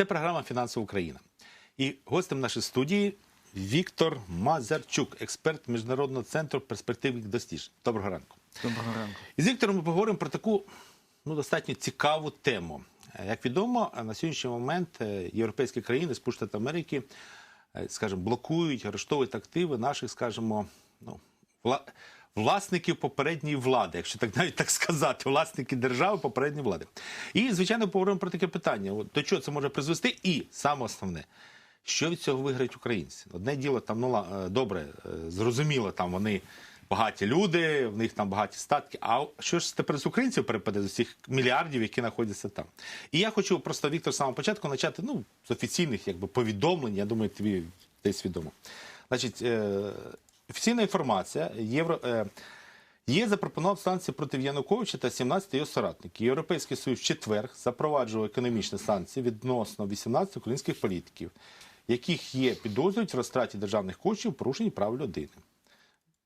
Це програма Фінансова Україна. І гостем нашої студії Віктор Мазарчук, експерт Міжнародного центру перспективних досліджень. Доброго ранку. Доброго ранку. І з Віктором ми поговоримо про таку ну, достатньо цікаву тему. Як відомо, на сьогоднішній момент е, європейські країни, Сполучені Штати Америки, е, скажімо, блокують, арештовують активи наших, скажімо, ну. Власників попередньої влади, якщо так навіть так сказати, власники держави попередньої влади. І, звичайно, поговоримо про таке питання: до чого це може призвести, і саме основне. Що від цього виграють українці? Одне діло там ну е, добре, е, зрозуміло, там вони багаті люди, в них там багаті статки. А що ж тепер з українців перепаде з усіх мільярдів, які знаходяться там? І я хочу просто Віктор з самого початку почати ну, з офіційних якби повідомлень. Я думаю, тобі десь відомо. Значить, е, офіційна інформація євро. Е, Є запропонував санкції проти Януковича та 17 його соратників. Європейський Союз в четвер запроваджував економічні санкції відносно 18 українських політиків, яких є підозрюють в розтраті державних коштів, порушенні прав людини.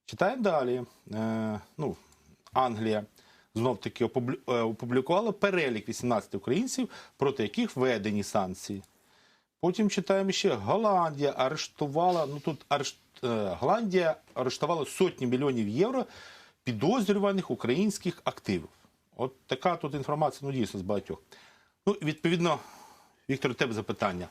Читаємо далі. Е, ну, Англія знов таки е, опублікувала перелік 18 українців, проти яких введені санкції. Потім читаємо ще Голландія арештувала. Ну тут арешт, Голландія арештувала сотні мільйонів євро підозрюваних українських активів. От така тут інформація, ну дійсно з багатьох. Ну, відповідно, Віктор, тебе запитання.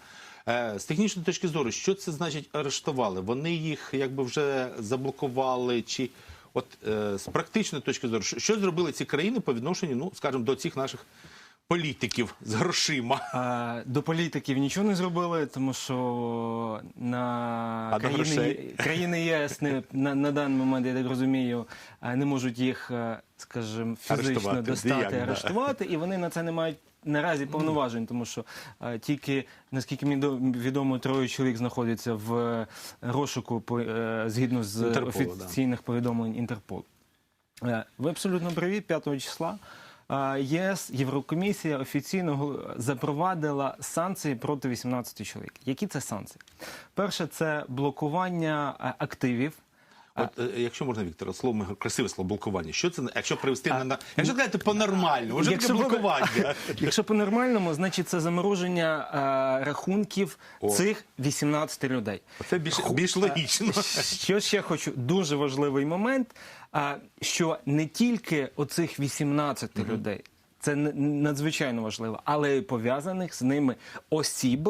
Е, з технічної точки зору, що це значить арештували? Вони їх якби вже заблокували, чи от е, з практичної точки зору, що зробили ці країни по відношенню, ну скажімо, до цих наших політиків з грошима? А, до політиків нічого не зробили, тому що на А країни, країни ЄС не, на, на даний момент, я так розумію, не можуть їх, скажімо, фізично Арештувати. достати, Ніяк, да. арештувати, і вони на це не мають. Наразі повноважень, тому що е, тільки наскільки мені до- відомо, троє чоловік знаходяться в е, розшуку по, е, згідно з Інтерполу, офіційних повідомлень Інтерполу. Е, Ви абсолютно праві, 5 числа ЄС, Єврокомісія офіційно запровадила санкції проти 18 чоловік. Які це санкції? Перше, це блокування е, активів. От, е, якщо можна, Віктор, слово красиве слово блокування. Що це якщо привести на на якщо сказати по-нормальному, вже таке блокування. Якщо по-нормальному, значить це замороження е, рахунків О. цих 18 людей. Це більш більш логічно. Що ще хочу, дуже важливий момент, а, що не тільки оцих 18 людей, це надзвичайно важливо, але й пов'язаних з ними осіб,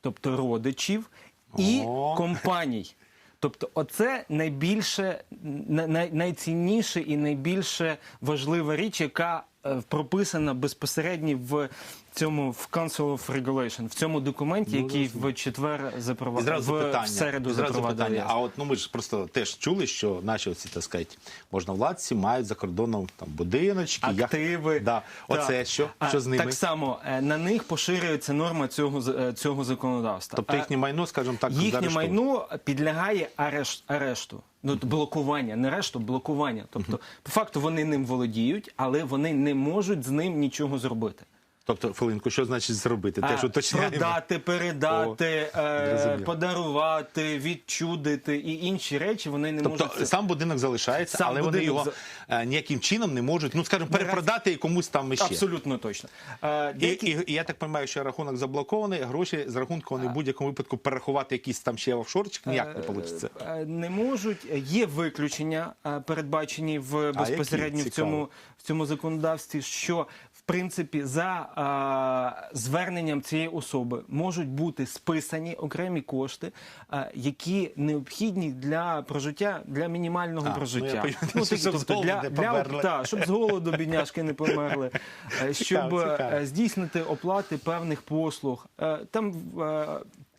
тобто родичів і О. компаній. Тобто, оце найбільше, на- най- найцінніше і найбільше важлива річ, яка е, прописана безпосередньо в цьому в Council of Regulation, в цьому документі, який в четвер Ну, І запровадив зразу в, запитання. в середу зразу запитання. А от ну ми ж просто теж чули, що наші оці так сказати, можновладці мають за кордоном там будиночки, яхти. активи. Да. Оце Так. що? А, Що з ними? Так само е, на них поширюється норма цього з- е, цього законодавства. Тобто А їхнє майно, скажімо так, їхнє заарештовано. майно підлягає арешт, арешту. Ну, блокування, не арешту, блокування. Тобто, по факту вони ним володіють, але вони не можуть з ним нічого зробити. Тобто, хвилинку, що значить зробити? А, Теж уточняємо. продати, передати, е, подарувати, відчудити і інші речі вони не Тобто можуть. сам будинок залишається, Сам але вони його е, ніяким чином не можуть, ну скажімо, перепродати і комусь там іще. Абсолютно точно. Е, деякі- і, і я так розумію, що рахунок заблокований, гроші з рахунку вони в будь-якому випадку перерахувати якийсь там ще офшорчик ніяк не вийде. Е, Не можуть. Є виключення, е, передбачені в безпосередньо в цьому, в цьому законодавстві, що в принципі за е, зверненням цієї особи можуть бути списані окремі кошти, е, які необхідні для прожиття для мінімального А, ну, я прожиття. пам'ятаю, так, щоб з для, для, та, щоб з голоду бідняшки не померли, е, щоб Цікаво, е, здійснити оплати певних послуг. Е, Там е,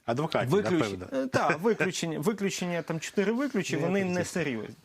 Адвокатів, Виключення, напевно. так, виключення, виключення там чотири виключення, Ну, вони не серйозні.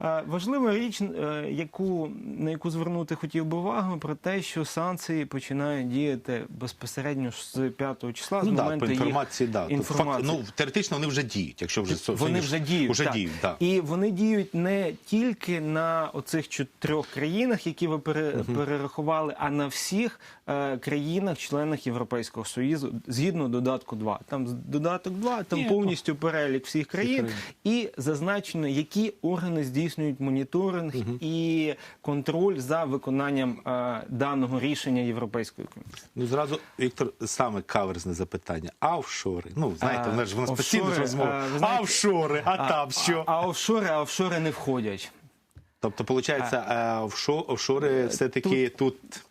А, Важлива річ, е, яку, на яку звернути хотів би увагу, про те, що санкції починають діяти безпосередньо з 5 числа, з Ну, да, моменту по їх інформації, да. Інформації. Факт, ну, теоретично вони вже діють, якщо вже Вони фініш- вже діють. Вже так. діють, да. І вони діють не тільки на оцих чотирьох країнах, які ви пере, перерахували, а на всіх е, країнах-членах Європейського Союзу, згідно додатку 2. Там з- додаток 2, там Ні, повністю перелік всіх країн, країн. і зазначено, які органи здійснюють здійснюють моніторинг і контроль за виконанням е, даного рішення Європейської комісії. Ну зразу Віктор саме каверзне запитання. Офшори? Ну знаєте, в нас ж в нас постійно офшори, розмова. а, А офшори, а там що? А, а офшори, а офшори не входять. Тобто, виходить, офшори все-таки тут. Тут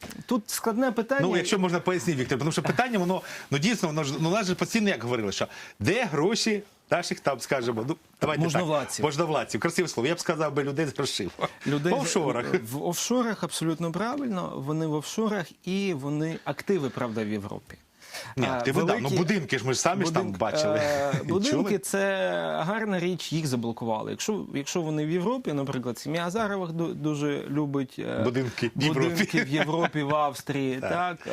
складне питання. Ну, якщо можна пояснити, Віктор, тому що питання, воно ну дійсно, воно ж ну, нас же постійно як говорили, що де гроші наших там, скажімо, ну давайте Можновладців. так, можновладців. Красиве слово. Я б сказав би людей з грошима. Людей В офшорах. В офшорах абсолютно правильно. Вони в офшорах і вони активи, правда, в Європі. Ні, ти видав, ну будинки ж ми ж самі ж там бачили. е, Будинки це гарна річ, їх заблокували. Якщо, якщо вони в Європі, наприклад, сім'я Азарових ду- дуже любить е, Будинки будинки в Європі, в Австрії. Так. так,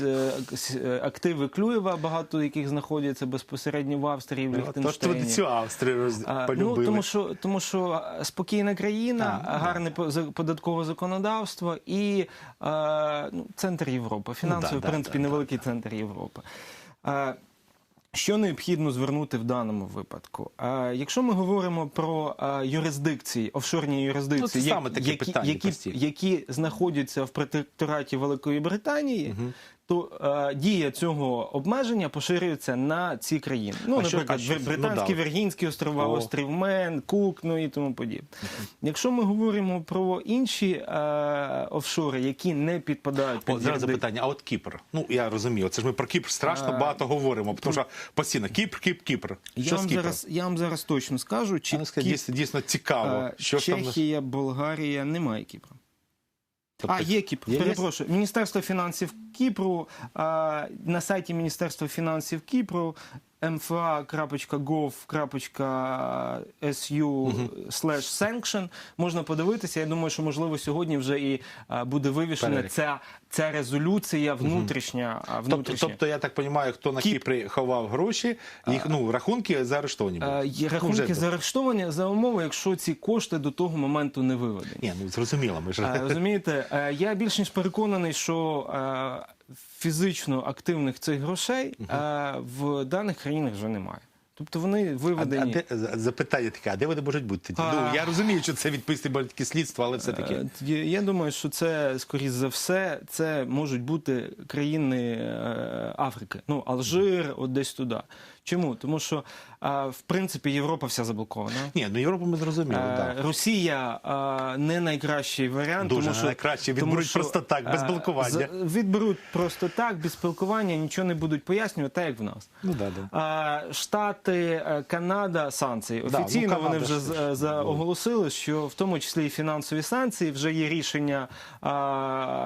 е, активи Клюєва, багато яких знаходяться безпосередньо в Австрії, в Ну, Тож Ліхтенштейні. цю Австрію роз... Полюбили. Ну, тому що, тому що спокійна країна, Так, гарне по- податкове законодавство і ну, центр Європи. Фінансовий, Ну, да, в принципі, да, да, невеликий центр Європи. Е, що необхідно звернути в даному випадку? А якщо ми говоримо про юрисдикції, офшорні юрисдикції, Ну, як- саме такі які, питання які, які знаходяться в протектораті Великої Британії, то е, дія цього обмеження поширюється на ці країни. Ну, А що- наприклад, а що- Британські, ну, да. Віргінські острова, О. острів Мен, Кук, ну і тому подібне. Якщо ми говоримо про інші е, офшори, які не підпадають під От зараз запитання, а от Кіпр. Ну я розумію, це ж ми про Кіпр страшно А, багато говоримо, тому що постійно Кіпр, Кіпр, Кіпр. я Що з вам зараз я вам зараз точно скажу, чи ну, Кіп- дійсно, дійсно цікаво, е, що ж там. Чехія, Болгарія немає Кіпру. Тобто, А, є Кіпр, є- перепрошую. Міністерство фінансів Кіпру, на сайті Міністерства фінансів Кіпру mfa.gov.su sanction можна подивитися. Я думаю, що можливо сьогодні вже і буде вивішена ця, ця резолюція внутрішня. а, Тобто, тобто, я так розумію, хто на Кіп- Кіпрі ховав гроші, їх ну рахунки заарештовані були. Ну, рахунки вже- заарештовані за умови, якщо ці кошти до того моменту не виведені. Ні, ну зрозуміло, ми ж Розумієте, е, я більш ніж переконаний, що е, фізично активних цих грошей а, в даних країнах вже немає. Тобто вони А, а виведені. де запитання таке, а де вони можуть бути? А. Ну я розумію, що це відписне батьки слідство, але все таки. Е, Я я думаю, що це скоріш за все, це можуть бути країни е, Африки. Ну, Алжир, от десь туди. Чому? Тому що в принципі Європа вся заблокована. Ні, ну Європу ми зрозуміли, так. Росія не найкращий варіант, Дуже тому що найкращий. тому що, просто так, без блокування. Відберуть просто так, без спілкування, нічого не будуть пояснювати, так як в нас. Ну да, да. Штати, е, Канада, санкції. Да, Офіційно ну, Канада вони вже з- за- оголосили, що в тому числі і фінансові санкції вже є рішення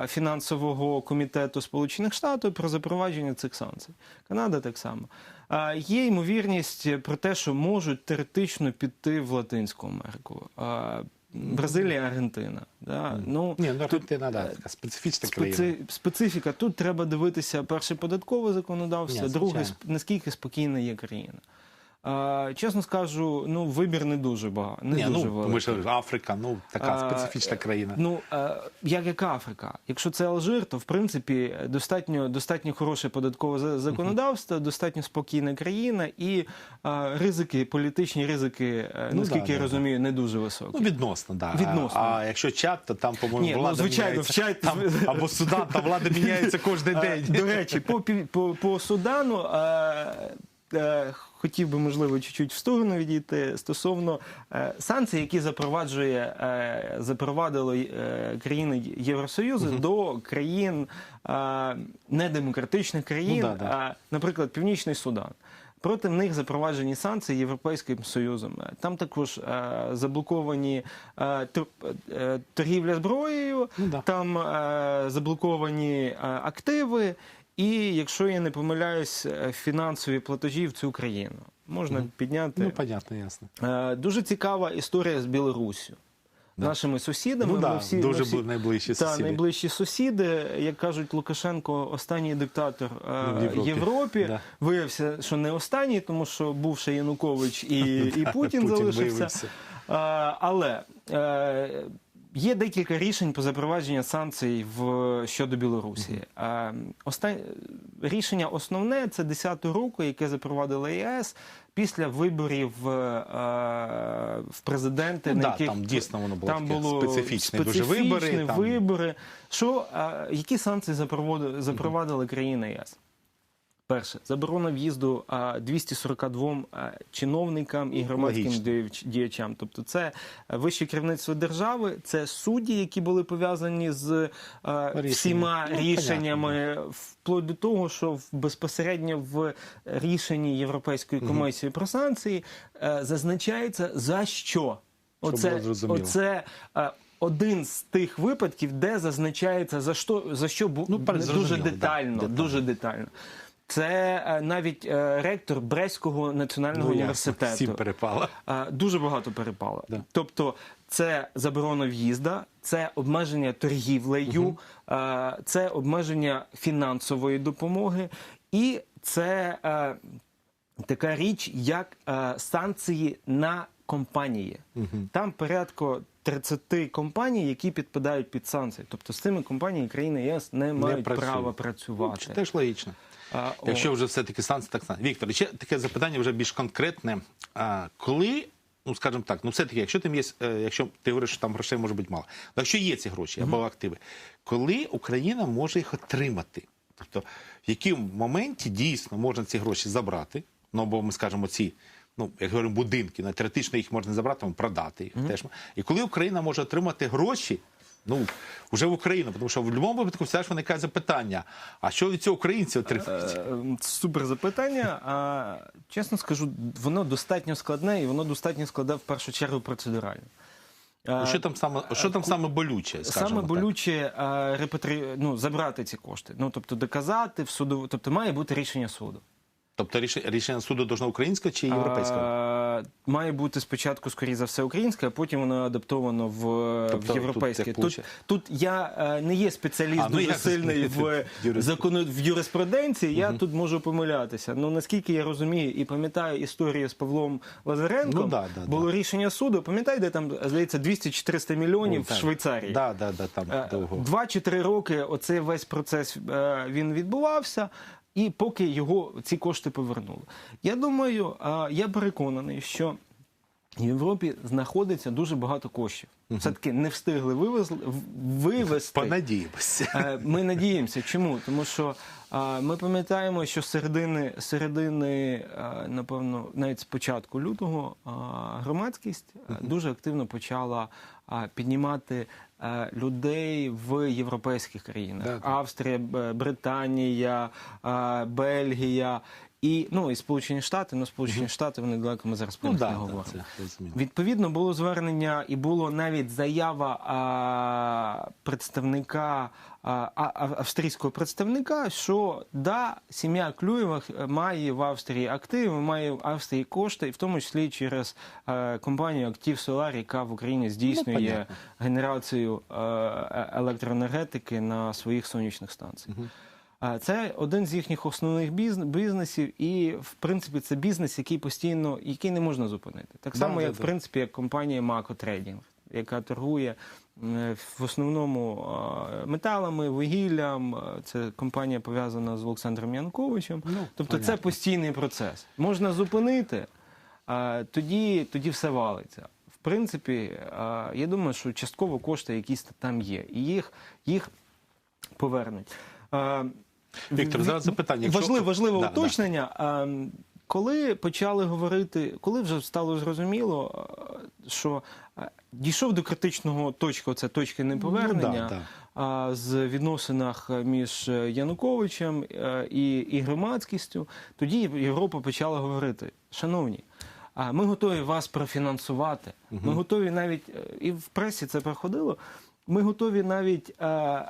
фінансового комітету Сполучених Штатів про запровадження цих санкцій. Канада так само. Е, Є ймовірність про те, що можуть теоретично піти в Латинську Америку. Е, Бразилія, Аргентина. Да? Ну, Ні, ну Аргентина, да, така специфічна країна. Специфіка. Тут треба дивитися перше податкове законодавство, Ні, друге наскільки спокійна є країна. А, чесно скажу, ну вибір не дуже багато. Не Ні, дуже ну великий. ми ж Африка, ну така А, специфічна країна. Ну, е, як яка Африка? Якщо це Алжир, то в принципі достатньо, достатньо хороше податкове за- законодавство, достатньо спокійна країна і е, ризики, політичні ризики, е, Ну, наскільки да, я да, розумію, не дуже високі. Ну, відносно, да. Відносно. А, якщо чат, то там, по-моєму, Ні, ну, влада звичайно, міняється. в чат- Там, або Судан, там влада міняється кожен Е, день. До речі, по, пів- по, по Судану е, е, хотів би, можливо, чуть-чуть в сторону відійти стосовно е, санкцій, які запроваджує, е, запровадили е, країни Євросоюзу до країн е, недемократичних країн, Ну, да, да. е, наприклад, Північний Судан. Проти них запроваджені санкції Європейським Союзом. Е, Там також е, заблоковані е, е, торгівля зброєю, Ну, да. там е, заблоковані е, активи, і, якщо я не помиляюсь, е, фінансові платежі в цю країну. Можна підняти. Ну, понятно, ясно. Е, Дуже цікава історія з Білоруссю. Нашими сусідами Ну, да, ми всі дуже ми всі, найближчі та, сусіди. найближчі сусіди. Як кажуть, Лукашенко останній диктатор е, В Європі. Європі. Да. Виявився, що не останній, тому що був ще Янукович і, і Путін, Путін залишився. виявився. Але Є декілька рішень по запровадженню санкцій в щодо Білорусі. Е, Оста... Рішення основне це 10-го року, яке запровадила ЄС після виборів е, в президенти, Ну, на да, яких там дійсно воно було там було специфічне дуже вибори, там- вибори. Що, е, які санкції запровадили, запровадили країни ЄС? Перше, заборона в'їзду 242 чиновникам і громадським Логічно. діячам. Тобто, це е, вище керівництво держави, це судді, які були пов'язані з Рішення. всіма Ну, рішеннями, вплоть до того, що безпосередньо в рішенні Європейської комісії про санкції е, зазначається за що. Оце, оце е, один з тих випадків, де зазначається за що за що Ну, дуже детально, детально. дуже детально. Це е, навіть е, ректор Брестського національного Ну, університету. всім перепало. Е, Дуже багато перепало. Да. Тобто, це заборона в'їзда, це обмеження торгівлею, е, це обмеження фінансової допомоги, і це така річ, як санкції на компанії. Там порядку 30 компаній, які підпадають під санкції. Тобто з цими компаніями країни ЄС не мають працюють. права Ну, працювати. це теж логічно. Якщо вже все-таки санкції, так санкції. Віктор, ще таке запитання вже більш конкретне. Коли, ну скажімо так, ну все-таки, якщо там є, е, якщо ти говориш, що там грошей може бути мало, але якщо є ці гроші або активи, коли Україна може їх отримати? Тобто, в якому моменті дійсно можна ці гроші забрати? Ну, бо ми скажемо, ці. Ну, як говоримо, будинки, на теоретично їх можна забрати, продати їх теж. І коли Україна може отримати гроші, ну вже в Україну, тому що в будь-якому випадку все ж виникає запитання: а що від цього українці отримують? Е, Супер запитання. А, чесно скажу, воно достатньо складне і воно достатньо складне в першу чергу процедурально. Ну, Що там саме, що там саме болюче? скажімо Саме так? болюче репатрі... ну, забрати ці кошти. Ну тобто доказати в суду, тобто має бути рішення суду. Тобто рішення, суду должно українського чи європейського? А, має бути спочатку, скоріше за все, українське, а потім воно адаптовано в, Тобто в європейське. тут Тут, тут, я е, не є спеціаліст А, ну, дуже сильний в, закону, в юриспруденції, я тут можу помилятися. Ну наскільки я розумію і пам'ятаю історію з Павлом Лазаренком, Ну, да, да, було рішення суду. Пам'ятаєте, там здається 200-400 мільйонів Ну, в. Швейцарії. Да, да, да, там Е, довго. Два чи три роки оцей весь процес е, він відбувався. І поки його ці кошти повернули. Я думаю, я переконаний, що в Європі знаходиться дуже багато коштів. Все-таки не встигли вивезли, вивезти. Понадіємося. Е, Ми надіємося. Чому? Тому що ми пам'ятаємо, що середини, середини, напевно, навіть з початку лютого громадськість дуже активно почала піднімати людей в європейських країнах: Да. Австрія, Британія, е, Бельгія. І ну і Сполучені Штати, ну Сполучені Штати вони далеко ми зараз про Ну да, не говоримо. це. Відповідно, було звернення і було навіть заява а, представника а, а- австрійського представника, що да, сім'я Клюєвих має в Австрії активи, має в Австрії кошти, і в тому числі через е, компанію Актив Solar, яка в Україні здійснює Ну, генерацію е, е- електроенергетики на своїх сонячних станціях. Це один з їхніх основних бізнесів, і в принципі це бізнес, який постійно який не можна зупинити. Так само, да, як да. в принципі, як компанія Maco Trading, яка торгує е, в основному металами, вугіллям. Це компанія пов'язана з Олександром Янковичем. Ну, тобто це постійний процес. Можна зупинити, а тоді, тоді все валиться. В принципі, я думаю, що частково кошти якісь там є, і їх, їх повернуть. Віктор, зараз запитання. Якщо- Важливе, важливе Да, да. уточнення. А, Коли почали говорити, коли вже стало зрозуміло, що дійшов до критичного точки, це точки неповернення Ну, да, а, з відносинах між Януковичем е, і, і громадськістю, тоді Європа почала говорити: шановні. Ми готові вас профінансувати. Ми готові навіть е, і в пресі це проходило. Ми готові навіть е,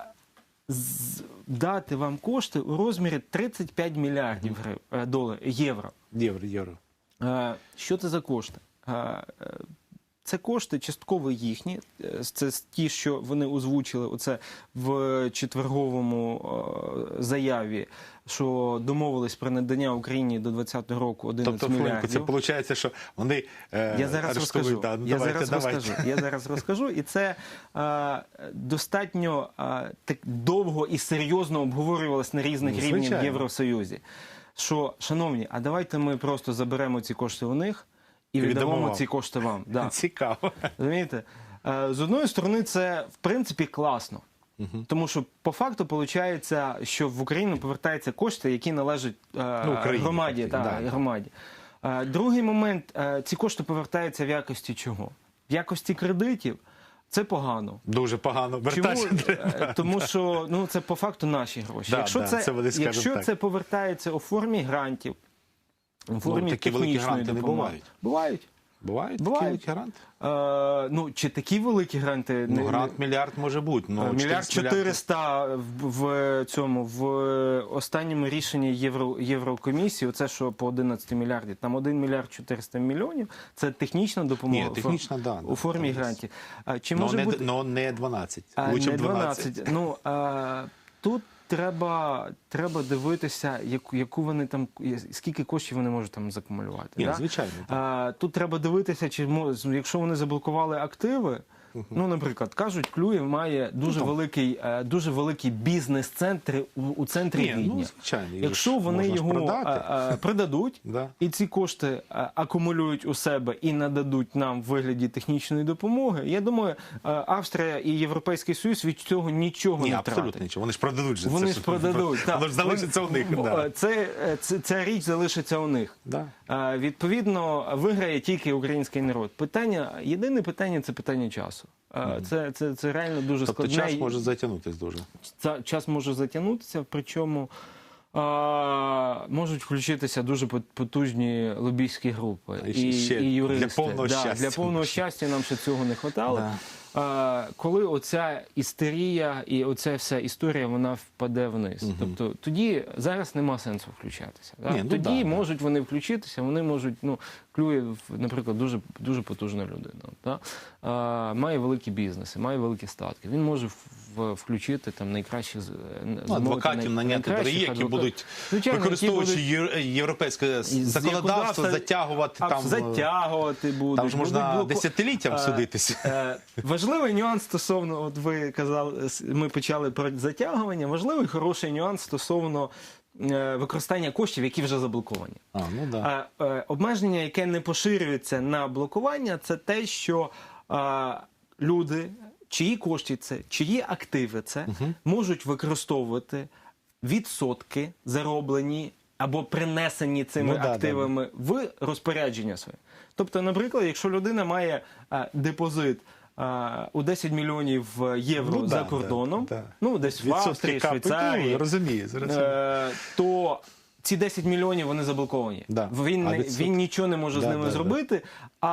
дати вам кошти у розмірі 35 мільярдів грив, е, доларів, євро. Євро, євро. Е, Що це за кошти? Це кошти частково їхні. Е, Це ті, що вони озвучили оце в четверговому е, заяві, що домовились про надання Україні до 2020 року 11 Тобто, мільярдів. це виходить, що вони е, Я зараз розкажу. Да, ну, я давайте, зараз давайте. розкажу. Я зараз розкажу, і це е, достатньо е, так довго і серйозно обговорювалось на різних Ну, рівнях в. Євросоюзі. Що, шановні, а давайте ми просто заберемо ці кошти у них і віддамо вам. ці кошти вам. Да. Цікаво. Розумієте? Е, З одної сторони, це в принципі класно. Тому що по факту виходить, що в Україну повертаються кошти, які належать е, Ну, Україні, громаді. фактично, Та, да. громаді. Е, другий момент: е, ці кошти повертаються в якості чого? В якості кредитів. Це погано. Дуже погано. Чому? Вертайся. Е, Тому що ну, це по факту наші гроші. Да, якщо да, це, це вони скажуть якщо так. це повертається у формі грантів, у формі такі великі гранти не допомоги. бувають. Бувають. Бувають такі великі гранти? Е, ну, чи такі великі гранти? Ну, не- грант мільярд може бути. Ну, Е, Мільярд 400 в, в цьому в останньому рішенні Євро, Єврокомісії, оце що по 11 мільярдів, там 1 мільярд 400 мільйонів. Це технічна допомога Ні, технічна, да, да, у формі там грантів. Чи Ну, може не, бути ну, не 12. а, Лучше не 12. 12? Ну а, тут треба, треба дивитися, яку, яку вони там скільки коштів вони можуть там закумулювати. Ні, да? звичайно. так. А, тут треба дивитися, чи якщо вони заблокували активи. Ну, наприклад, кажуть, Клюєв має дуже там. великий, е, дуже великий бізнес-центр у, у центрі Ні, ну, звичайно, їх Якщо ж вони можна ж його продати. е, е, продадуть Да. і ці кошти е, акумулюють у себе і нададуть нам в вигляді технічної допомоги, я думаю, е, Австрія і Європейський Союз від цього нічого Ні, не абсолютно нічого. Вони ж продадуть же Вони це. ж продадуть. так. Воно ж залишиться у них. Бо, Да. Це, е, це, ця річ залишиться у них. Да. Е, Відповідно, виграє тільки український народ. Питання, єдине питання це питання часу. Е, Це, це, це реально дуже Тобто складне. час може затягнутися дуже. Час може затягнутися, причому а, можуть включитися дуже потужні лобійські групи І і, ще і юристи. для повного да, щастя. Для повного щастя нам ще цього не вистачало. Да. Коли оця істерія і оця вся історія вона впаде вниз. Тобто тоді зараз нема сенсу включатися. Да? Ні, ну тоді да, да. можуть вони включитися, вони можуть, ну, клює, наприклад, дуже, дуже потужна людина. Так? Має великі бізнеси, має великі статки. Він може включити там найкращих е, Ну, адвокатів наняти дорогі, які адвокатів. будуть, Звичайно, які використовуючи будуть європейське законодавство, затягувати а, там. е, затягувати будуть. Там ж можна будуть десятиліттям Е, судитися. Важливий нюанс стосовно, от ви казали, ми почали про затягування. Важливий хороший нюанс стосовно використання коштів, які вже заблоковані. А, ну да. А, е, обмеження, яке не поширюється на блокування, це те, що е, люди, чиї кошти це, чиї активи це, можуть використовувати відсотки, зароблені або принесені цими Ну, да, да, активами в розпорядження своє. Тобто, наприклад, якщо людина має е, депозит. У 10 мільйонів євро Ну, за да, кордоном, да, да. ну десь в Австрії, Швейцарії, ну, розумію, е, то ці 10 мільйонів вони заблоковані. Да. Він, А він нічого не може Да, з ними да, да. зробити. А,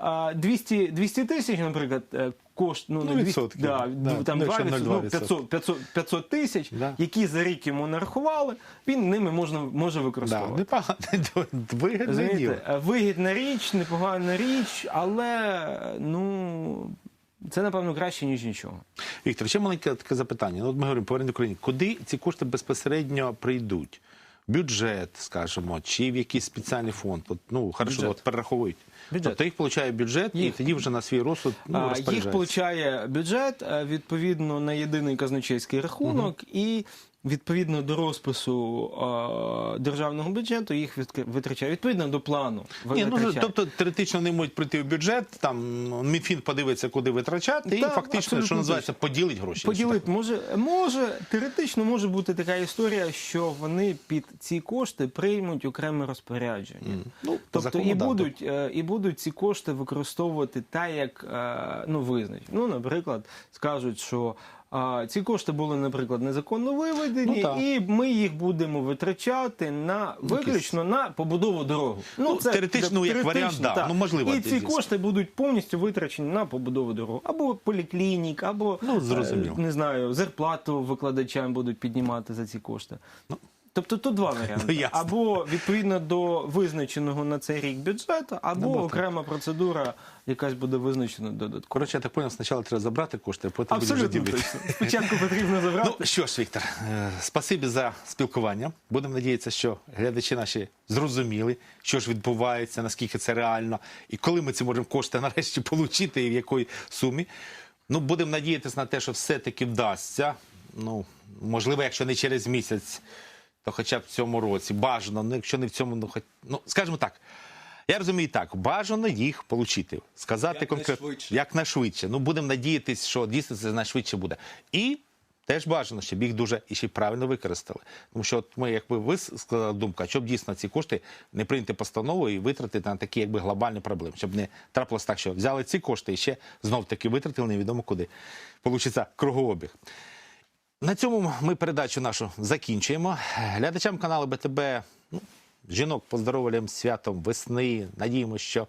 а 200, 200 тисяч, наприклад, е, кошт, ну, Ну, не 200, да, Да. там Ну, 2 якщо відсотки, 0,2 ну, 500, 500, 500 тисяч, Да. які за рік йому нарахували, він ними можна, може Да, непогано, вигідне діло. Е, Вигідна річ, непогана річ, але ну, це, напевно, краще, ніж нічого. Віктор, ще маленьке таке запитання. Ну, от ми говоримо повернення Україні. Куди ці кошти безпосередньо прийдуть? Бюджет, скажімо, чи в якийсь спеціальний фонд? От, ну, хорошо, Бюджет. от перераховують. Бюджет. Тобто їх получає бюджет, і тоді вже на свій розсуд ну, розпоряджається. Їх получає бюджет е, відповідно на єдиний казначейський рахунок і. Відповідно до розпису е, державного бюджету їх витрачає відповідно до плану. Ні, ну, тобто теоретично вони можуть прийти в бюджет, там МіФін подивиться, куди витрачати, і Так, фактично, що називається, поділить гроші. Поділити може, може теоретично може бути така історія, що вони під ці кошти приймуть окреме розпорядження. Ну, Тобто і будуть, е, і будуть ці кошти використовувати так, як е, ну, визначить. Ну, наприклад, скажуть, що а, ці кошти були, наприклад, незаконно виведені, Ну, і ми їх будемо витрачати на виключно на побудову дороги. Ну, теоретично, як варіант, да. так. Ну, можливо, І ці дійсно. кошти будуть повністю витрачені на побудову дорог або поліклінік, або Ну, зрозуміло. е, не знаю, зарплату викладачам будуть піднімати за ці кошти. Ну, Тобто тут два варіанти: Ну, ясно. або відповідно до визначеного на цей рік бюджету, або Або окрема процедура, якась буде визначена додатково. Коротше, я так поняв, спочатку треба забрати кошти, а потім будемо вже Абсолютно ділити. точно. Спочатку потрібно забрати. Ну що ж, Віктор, е, спасибі за спілкування. Будемо надіятися, що глядачі наші зрозуміли, що ж відбувається, наскільки це реально, і коли ми ці можемо кошти нарешті отримати і в якій сумі. Ну, будемо надіятися на те, що все-таки вдасться. Ну, можливо, якщо не через місяць, то хоча б в цьому році. Бажано, ну якщо не в цьому, ну хоч ну скажімо так. Я розумію так, бажано їх отримати. Сказати Як конкретно найшвидше. як найшвидше. Ну, будемо надіятися, що дійсно це найшвидше буде. І теж бажано, щоб їх дуже і ще й правильно використали. Тому що от ми, якби ви сказали думка, щоб дійсно ці кошти не прийняти постанову і витратити на такі якби глобальні проблеми, щоб не трапилось так, що взяли ці кошти і ще знов таки витратили невідомо куди. Получиться кругообіг. На цьому ми передачу нашу закінчуємо. Глядачам каналу БТБ ну, жінок поздоровуємо святом весни. Надіємося, що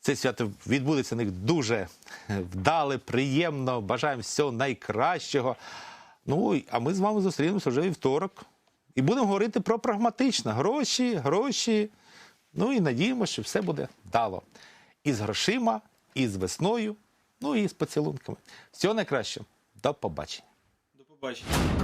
це свято відбудеться у них дуже вдале, приємно. Бажаємо всього найкращого. Ну а ми з вами зустрінемося вже вівторок. І будемо говорити про прагматичне. Гроші, гроші. Ну і надіємося, що все буде вдало. І з грошима, і з весною, ну і з поцілунками. Всього найкращого. До побачення. Побачення.